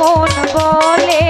মন বলে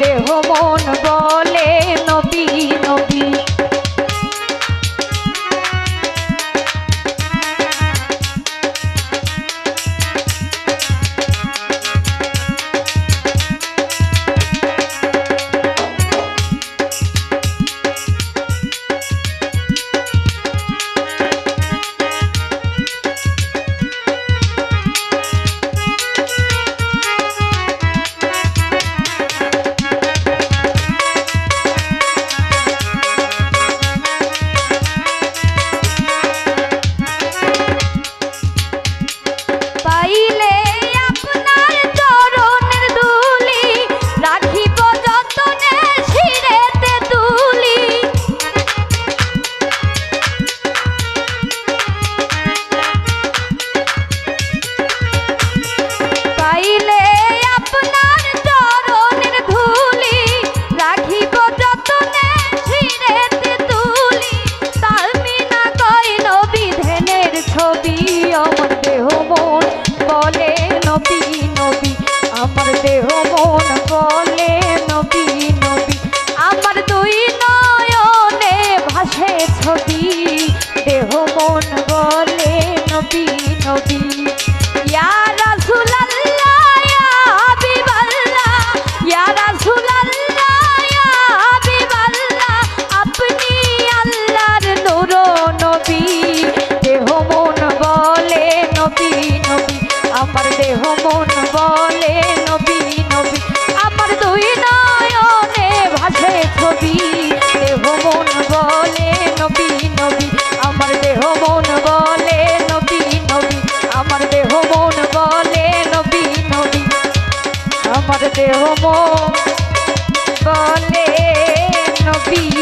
দেহ মন মন বলে নবী নবী। আমার দুই নয়নে ভাসে ছবি। দেহ মন বলে নবী নবী। ইয়ারা সুলাল্লা বিবাল্লা ইয়ারা সুলাল্লা বিবাল্লা আপনি আল্লাহর নূর নবী। দেহ মন আমার দেহ মন দেহ মন বলে নবী।